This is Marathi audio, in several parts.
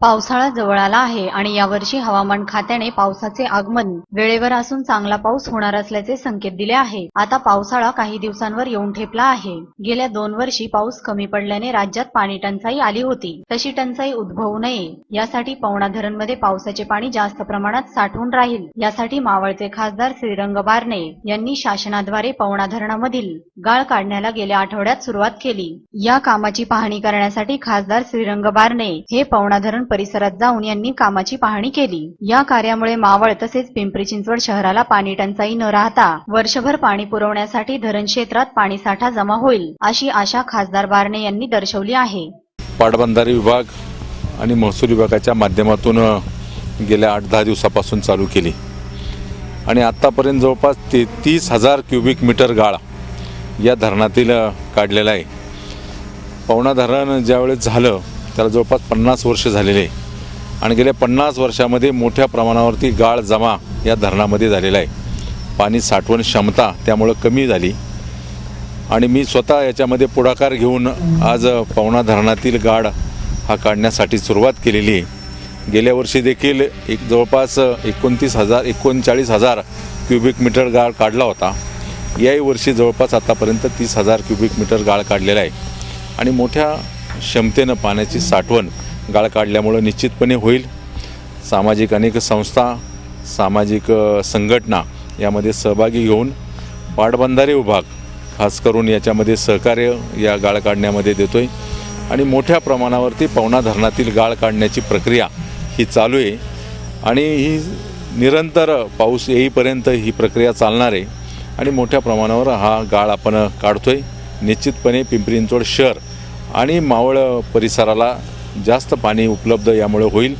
पावसाळा जवळ आला आहे आणि यावर्षी हवामान खात्याने पावसाचे आगमन वेळेवर असून चांगला पाऊस होणार असल्याचे संकेत दिले आहे. आता पावसाळा काही दिवसांवर येऊन ठेपला आहे. गेल्या दोन वर्षी पाऊस कमी पडल्याने राज्यात पाणी टंचाई आली होती. तशी टंचाई उद्भवू नये. यासाठी पवना धरणमध्ये पावसाचे पाणी जास्त प्रमाणात साठवून राहील. यासाठी मावळचे खासदार श्रीरंग बारणे यांनी शासनाद्वारे पवना धरणामधील गाळ काढण्याला गेल्या आठवड्यात सुरुवात केली. या कामाची पाहणी करण्यासाठी खासदार श्रीरंग बारणे हे पवना धरण परिसरात जाऊन यांनी कामाची पाहणी केली. या कार्यामुळे मावळ तसेच पिंपरी चिंचवड शहराला पाणी टंचाई न राहता वर्षभर पाणी पुरवण्यासाठी धरण क्षेत्रात पाणीसाठा जमा होईल अशी आशा खासदार बारणे यांनी दर्शवली आहे. पाटबंधारे विभाग आणि महसूल विभागाच्या माध्यमातून गेल्या आठ दहा दिवसापासून चालू केली. आणि आत्तापर्यंत जवळपास ते तीस हजार क्युबिक मीटर गाळ या धरणातील काढलेला आहे. पवना धरण ज्यावेळेस झालं त्याला जवळपास पन्नास वर्ष झालेले आहे. आणि गेल्या पन्नास वर्षामध्ये मोठ्या प्रमाणावरती गाळ जमा या धरणामध्ये झालेला आहे. पाणी साठवण क्षमता त्यामुळं कमी झाली. आणि मी स्वतः याच्यामध्ये पुढाकार घेऊन आज पवना धरणातील गाड हा काढण्यासाठी सुरुवात केलेली आहे. गेल्या वर्षी देखील एक जवळपास एकोणतीस हजार एकोणचाळीस हजार क्युबिक मीटर गाळ काढला होता. याही वर्षी जवळपास आतापर्यंत तीस हजार क्युबिक मीटर गाळ काढलेला आहे. आणि मोठ्या क्षमतेनं पाण्याची साठवण गाळ काढल्यामुळं निश्चितपणे होईल. सामाजिक अनेक संस्था सामाजिक संघटना यामध्ये सहभागी घेऊन पाटबंधारे विभाग खास करून याच्यामध्ये सहकार्य या गाळ काढण्यामध्ये देतो आहे आणि मोठ्या प्रमाणावरती पवना धरणातील गाळ काढण्याची प्रक्रिया ही चालू आहे. आणि ही निरंतर पाऊस येईपर्यंत ही प्रक्रिया चालणार आहे. आणि मोठ्या प्रमाणावर हा गाळ आपण काढतो आहे निश्चितपणे पिंपरी चिंचवड शहर आणि मावळ परिसराला जास्त पाणी उपलब्ध यामुळे होईल.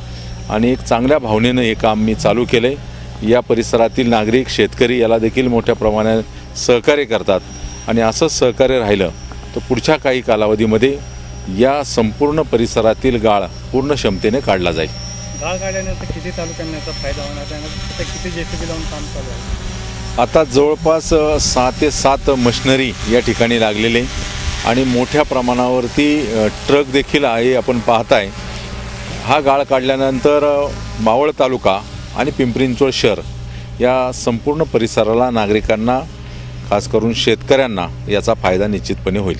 आणि एक चांगल्या भावनेनं हे काम मी चालू केलं आहे या परिसरातील नागरिक शेतकरी याला देखील मोठ्या प्रमाणात सहकार्य करतात. आणि असंच सहकार्य राहिलं तर पुढच्या काही कालावधीमध्ये या संपूर्ण परिसरातील गाळ पूर्ण क्षमतेने काढला जाईल. गाळ काढल्यानंतर किती तालुक्यांना याचा फायदा होणार त्यानंतर किती जेसीबी लावून काम चालू आहे? आता जवळपास सहा ते सात मशिनरी या ठिकाणी लागलेले. आणि मोठ्या प्रमाणावरती ट्रक देखील आहे आपण पाहताय. हा गाळ काढल्यानंतर मावळ तालुका आणि पिंपरींचोळ शहर या संपूर्ण परिसराला नागरिकांना खास करून शेतकऱ्यांना याचा फायदा निश्चितपणे होईल.